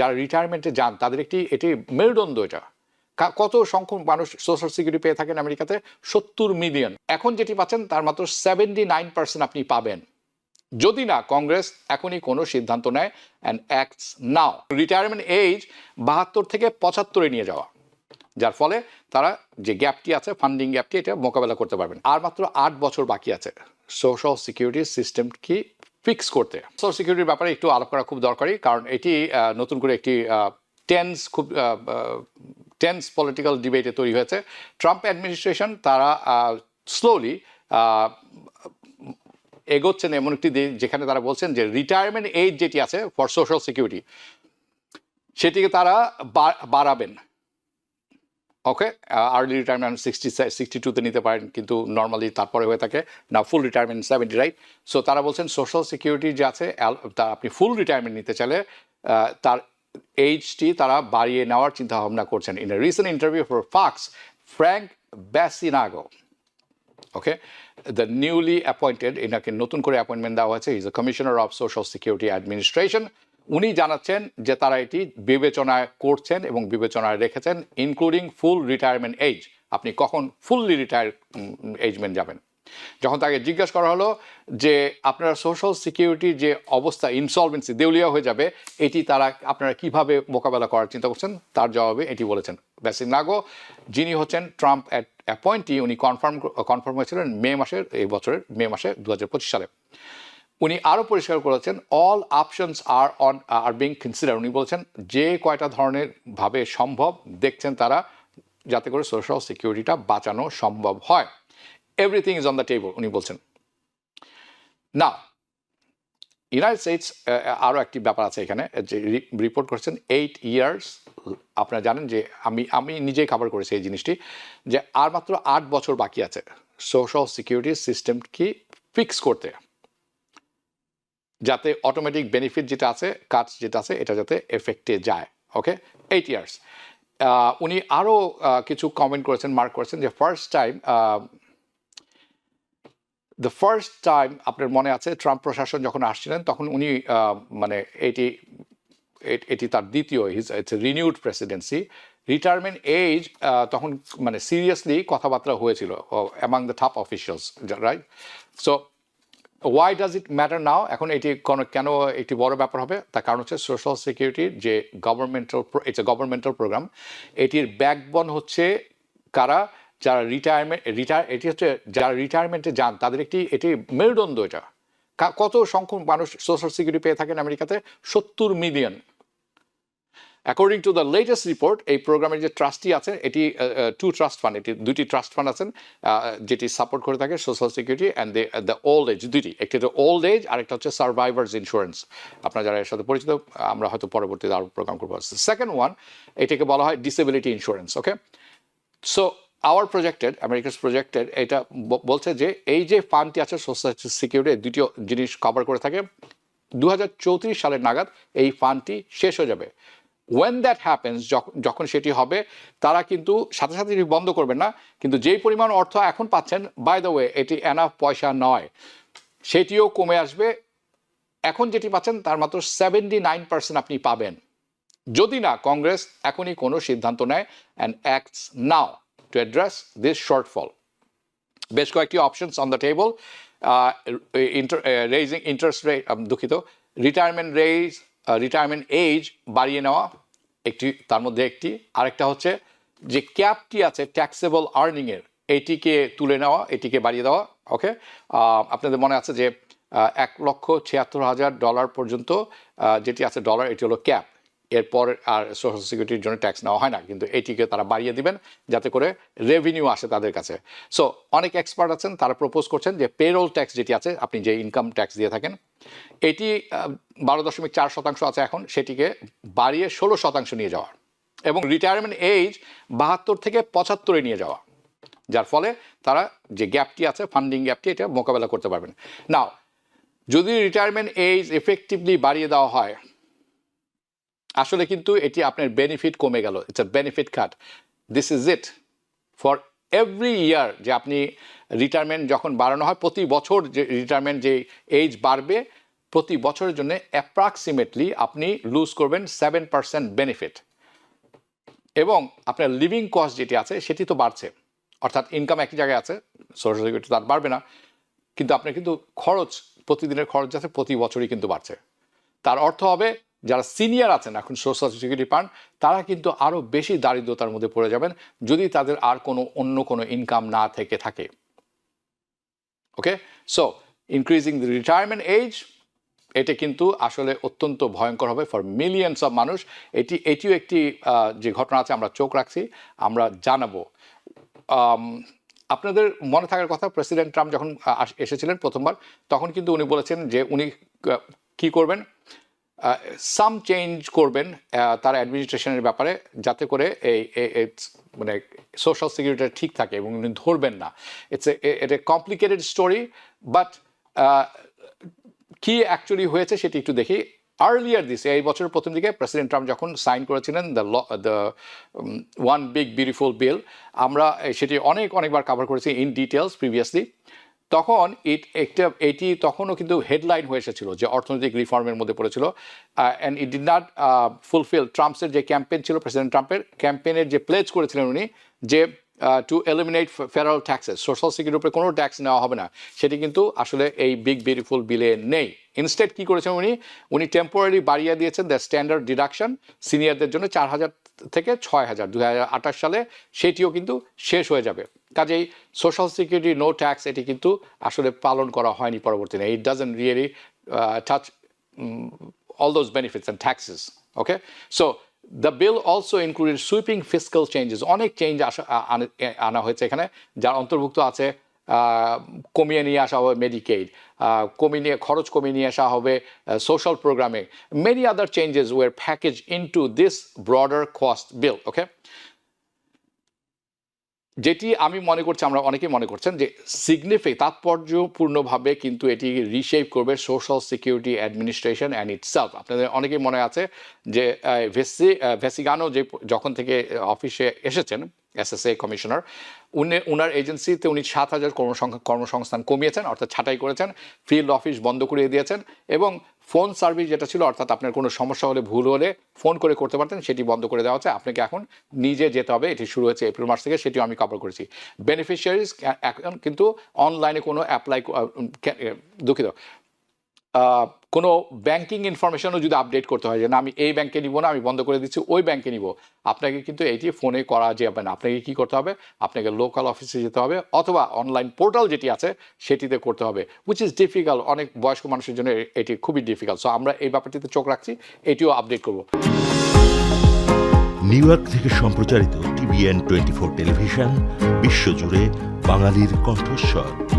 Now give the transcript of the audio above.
যারা রিটায়ারমেন্টে যান, তাদের একটি, এটি মেরুদণ্ড এটা। কত সংখ্যক মানুষ সোশ্যাল সিকিউরিটি পেয়ে থাকেন আমেরিকাতে? সত্তর মিলিয়ন এখন যেটি পাচ্ছেন, তার মাত্র সেভেন্টি নাইন পার্সেন্ট আপনি পাবেন। যদি না, কংগ্রেস এখনই কোনো সিদ্ধান্ত নেয় and acts now retirement age বাহাত্তর থেকে পঁচাত্তরে নিয়ে যাওয়া। যার ফলে তারা যে গ্যাপটি আছে ফান্ডিং গ্যাপটি এটা মোকাবেলা করতে পারবেন। আর মাত্র আট বছর বাকি আছে। সোশ্যাল সিকিউরিটি সিস্টেম কি ফিক্স করতে। সোশ্যাল সিকিউরিটির ব্যাপারে একটু আলাপ করা খুব দরকারি, কারণ এটি নতুন করে একটি টেন্স খুব টেন্স পলিটিক্যাল ডিবেটে তৈরি হয়েছে। ট্রাম্প অ্যাডমিনিস্ট্রেশন তারা স্লোলি এগোচ্ছেন এমন একটি যেখানে তারা বলছেন যে রিটায়ারমেন্ট এজ যেটি আছে ফর সোশ্যাল সিকিউরিটি সেটিকে তারা বাড়াবেন। Okay early retirement sixty sixty টুতে নিতে পারেন, কিন্তু নর্মালি তারপরে হয়ে থাকে না full retirement seventy right so তারা বলছেন সোশ্যাল সিকিউরিটি যে আছে আপনি ফুল রিটায়ারমেন্ট নিতে চাইলে তার এইজটি তারা বাড়িয়ে নেওয়ার চিন্তা ভাবনা করছেন। In a recent interview for Fox Frank Bisignano okay the newly appointed এনাকে নতুন করে অ্যাপয়েন্টমেন্ট দেওয়া হয়েছে is a commissioner of social security administration উনি জানাচ্ছেন যে তারা এটি বিবেচনায় করছেন এবং বিবেচনায় রেখেছেন ইনক্লুডিং ফুল রিটায়ারমেন্ট এজ আপনি কখন ফুললি রিটায়ার এজমেন্ট যাবেন। যখন তাকে জিজ্ঞাসা করা হলো যে আপনারা সোশ্যাল সিকিউরিটির যে অবস্থা ইনসলভেন্সি দেউলিয়া হয়ে যাবে, এটি তারা, আপনারা কীভাবে মোকাবেলা করার চিন্তা করছেন, তার জবাবে এটি বলেছেন। ব্যাসিন নাগো যিনি হচ্ছেন ট্রাম্প অ্যাপয়েন্টি উনি কনফার্ম কনফার্ম হয়েছিলেন মে মাসের, এই বছরের মে মাসে দু হাজার পঁচিশ সালে। উনি আরও পরিষ্কার করেছেন all options are on are being consider উনি বলছেন, যে কয়টা ধরনের ভাবে সম্ভব, দেখছেন তারা, যাতে করে সোশ্যাল সিকিউরিটিটা বাঁচানো সম্ভব হয়। Everything is on the table উনি বলছেন। না ইউনাইটেড স্টেটস আরও একটি ব্যাপার আছে এখানে যে রিপোর্ট করেছেন এইট ইয়ার্স আপনারা জানেন যে আমি আমি নিজেই খাবার করেছি এই জিনিসটি, যে আর মাত্র আট বছর বাকি আছে। সোশ্যাল সিকিউরিটি সিস্টেম কি ফিক্স করতে। যাতে অটোমেটিক বেনিফিট যেটা আছে, কাজ যেটা আছে, এটা যাতে এফেক্টে যায় ওকে এইট ইয়ার্স উনি আরও কিছু কমেন্ট করেছেন মার্ক করেছেন যে first time the first time আপনার মনে আছে ট্রাম্প প্রশাসন যখন আসছিলেন, তখন উনি মানে এটি এটি তার দ্বিতীয় his it's renewed presidency retirement age তখন মানে সিরিয়াসলি কথাবার্তা হয়েছিল among the top officials right so why does it matter now এখন এটি কোনো কেন একটি বড় ব্যাপার হবে? তার কারণ হচ্ছে সোশ্যাল সিকিউরিটির যে governmental it's a governmental programme এটির ব্যাকবন হচ্ছে কারা? যারা রিটায়ারমেন্ট রিটায়ার এটি হচ্ছে যারা রিটায়ারমেন্টে যান, তাদের একটি, এটি মেরুদণ্ড এটা। কত সংখ্যক মানুষ সোশ্যাল সিকিউরিটি পেয়ে থাকেন আমেরিকাতে? সত্তর million according to the latest report এই প্রোগ্রামের যে ট্রাস্টি আছে এটি টু ট্রাস্ট ফান্ড এটি দুটি ট্রাস্ট ফান্ড আছেন যেটি সাপোর্ট করে থাকে social security and the old age দুটি একটি হচ্ছে ওল্ড এজ আর একটা হচ্ছে সার্ভাইভার্স ইন্স্যুরেন্স আপনারা যারা এর সাথে পরিচিত, আমরা হয়তো পরবর্তীতে আরও প্রোগ্রাম করব। সেকেন্ড ওয়ান এটাকে বলা হয় disability insurance okay so our projected America's projected এটা বলছে যে এই যে ফান্ডটি আছে সোশ্যাল সিকিউরিটি দ্বিতীয় জিনিস কভার করে থাকে দু হাজার চৌত্রিশ সালের নাগাদ এই ফান্ডটি শেষ হয়ে যাবে। ওয়েন দ্যাট হ্যাপেন্স যখন সেটি হবে, তারা কিন্তু সাথে সাথে এটি বন্ধ করবেন না। কিন্তু যেই পরিমাণ অর্থ এখন পাচ্ছেন বাই দ্য ওয়ে এটি এনাফ পয়সা নয়। সেটিও কমে আসবে। এখন যেটি পাচ্ছেন, তার মাত্র সেভেন্টি নাইন পার্সেন্ট আপনি পাবেন। যদি না, কংগ্রেস এখনই কোনো সিদ্ধান্ত নেয় and acts now to address this shortfall বেশ কয়েকটি options on the table inter raising interest rate দুঃখিত রিটায়ারমেন্ট রেজ রিটায়ারমেন্ট এজ বাড়িয়ে নেওয়া একটি, তার মধ্যে একটি। আরেকটা হচ্ছে যে ক্যাপটি আছে ট্যাক্সেবল আর্নিংয়ের এটিকে তুলে নেওয়া, এটিকে বাড়িয়ে দেওয়া ওকে আপনাদের মনে আছে যে এক লক্ষ ছিয়াত্তর হাজার ডলার পর্যন্ত যেটি আছে ডলার এটি হলো ক্যাপ এরপর আর সোশ্যাল সিকিউরিটির জন্য ট্যাক্স নেওয়া হয় না, কিন্তু এটিকে তারা বাড়িয়ে দিবেন যাতে করে রেভিনিউ আসে তাদের কাছে। সো অনেক এক্সপার্ট আছেন, তারা প্রপোজ করছেন যে পেরোল ট্যাক্স যেটি আছে, আপনি যে ইনকাম ট্যাক্স দিয়ে থাকেন, এটি বারো দশমিক চার শতাংশ আছে এখন, সেটিকে বাড়িয়ে ষোলো শতাংশ নিয়ে যাওয়া। এবং রিটায়ারমেন্ট এজ বাহাত্তর থেকে পঁচাত্তরে নিয়ে যাওয়া। যার ফলে তারা যে গ্যাপটি আছে ফান্ডিং গ্যাপটি এটা মোকাবেলা করতে পারবেন। নাও যদি রিটায়ারমেন্ট এজ এফেক্টিভলি বাড়িয়ে দেওয়া হয় আসলে কিন্তু এটি আপনার বেনিফিট কমে গেল। It's a benefit cut this is it for every year যে আপনি রিটায়ারমেন্ট যখন বাড়ানো হয়, প্রতি বছর যে রিটায়ারমেন্ট যে এজ বাড়বে, প্রতি বছরের জন্য অ্যাপ্রক্সিমেটলি আপনি লুজ করবেন সেভেন পার্সেন্ট বেনিফিট এবং আপনার লিভিং কস্ট যেটি আছে, সেটি তো বাড়ছে। অর্থাৎ ইনকাম একই জায়গায় আছে সোশ্যাল সিকিউরিটি তার বাড়বে না। কিন্তু আপনার কিন্তু খরচ, প্রতিদিনের খরচ যাচ্ছে, প্রতি বছরই কিন্তু বাড়ছে। তার অর্থ হবে যারা সিনিয়র আছেন, এখন সোশ্যাল সিকিউরিটি পান তারা কিন্তু আরও বেশি দারিদ্রতার মধ্যে পড়ে যাবেন যদি তাদের আর কোনো অন্য কোনো ইনকাম না থেকে থাকে। Okay so increasing the retirement age এটা কিন্তু আসলে অত্যন্ত ভয়ঙ্কর হবে ফর মিলিয়নস অফ মানুষ। এটি, এটিও একটি যে ঘটনা আছে, আমরা চোখ রাখছি, আমরা জানাব। আপনাদের মনে থাকার কথা, প্রেসিডেন্ট ট্রাম্প যখন এসেছিলেন প্রথমবার, তখন কিন্তু উনি বলেছেন যে উনি কি করবেন? সাম চেঞ্জ করবেন তার অ্যাডমিনিস্ট্রেশনের ব্যাপারে, যাতে করে এই মানে সোশ্যাল সিকিউরিটি ঠিক থাকে এবং উনি ধরবেন না। ইটস এটা কমপ্লিকেটেড স্টোরি বাট কি অ্যাকচুয়ালি হয়েছে সেটি একটু দেখি। আর্লিয়ার দিস এই বছরের প্রথম দিকে প্রেসিডেন্ট ট্রাম্প যখন সাইন করেছিলেন the law the one big beautiful bill আমরা সেটি অনেক, অনেকবার কভার করেছি ইন ডিটেলস প্রিভিয়াসলি তখন ইট একটা, এটি তখনও কিন্তু হেডলাইন হয়ে এসেছিল যে অর্থনৈতিক রিফর্মের মধ্যে পড়েছিল। And it did not fulfill ট্রাম্পসের যে ক্যাম্পেন ছিল প্রেসিডেন্ট ট্রাম্পের ক্যাম্পেনের যে প্লেজ করেছিলেন উনি যে to eliminate federal taxes social সিকিউরিটির উপরে কোনো ট্যাক্স নেওয়া হবে না, সেটি কিন্তু আসলে এই বিগ বিউটিফুল বিলে নেই। ইনস্টেড কি করেছেন উনি? উনি টেম্পোরারি বাড়িয়ে দিয়েছেন দ্য স্ট্যান্ডার্ড ডিডাকশন সিনিয়রদের জন্য চার হাজার থেকে ছয় হাজার। দু সালে সেটিও কিন্তু শেষ হয়ে যাবে। কাজেই সোশ্যাল সিকিউরিটি নো ট্যাক্স এটি কিন্তু আসলে পালন করা হয়নি পরবর্তীতে it doesn't really touch all those benefits and taxes. Okay, so the bill also included sweeping fiscal changes. অনেক চেঞ্জ আসা আনা হয়েছে এখানে যার অন্তর্ভুক্ত আছে কমিয়ে নিয়ে আসা হবে মেডিকেড কমিয়ে নিয়ে খরচ কমিয়ে নিয়ে আসা হবে সোশ্যাল প্রোগ্রামে many other changes were package in to this broader cost bill okay যেটি আমি মনে করছি, আমরা অনেকেই মনে করছেন যে সিগনিফিক তাৎপর্যপূর্ণভাবে কিন্তু এটি রিশেপ করবে social security administration and itself আপনাদের অনেকেই মনে আছে যে ভেসি ভেসিগানো যে যখন থেকে অফিসে এসেছেন এসএসএ কমিশনার উনি ওনার এজেন্সিতে উনি সাত হাজার কর্মসংখ্যা কর্মসংস্থান কমিয়েছেন, অর্থাৎ ছাঁটাই করেছেন ফিল্ড অফিস বন্ধ করিয়ে দিয়েছেন এবং ফোন সার্ভিস যেটা ছিল, অর্থাৎ আপনার কোনো সমস্যা হলে, ভুল হলে ফোন করে করতে পারতেন, সেটি বন্ধ করে দেওয়া হচ্ছে। আপনাকে এখন নিজে যেতে হবে, এটি শুরু হয়েছে এপ্রিল মাস থেকে, সেটিও আমি কভার করেছি। বেনিফিশিয়ারিজ এখন কিন্তু অনলাইনে কোনো অ্যাপ্লাই দুঃখিত। কোনো ব্যাংকিং ইনফরমেশনও যদি আপডেট করতে হয় যে, না, আমি এই ব্যাংকে নিব না, আমি বন্ধ করে দিচ্ছি, ওই ব্যাংকে নিব। আপনাকে কিন্তু এটি ফোনে করা যাবে না, আপনাকে কি করতে হবে? আপনাকে লোকাল অফিসে যেতে হবে অথবা অনলাইন পোর্টাল যেটি আছে, সেটিতে করতে হবে উইচ ইজ ডিফিকাল্ট অনেক বয়স্ক মানুষের জন্য এটি খুবই ডিফিকাল্ট সো আমরা এই ব্যাপারটিতে চোখ রাখছি, এটিও আপডেট করব। নিউ ইয়র্ক থেকে সম্প্রচারিত টিভিএন টোয়েন্টি ফোর টেলিভিশন বিশ্বজুড়ে বাঙালির কণ্ঠস্বর।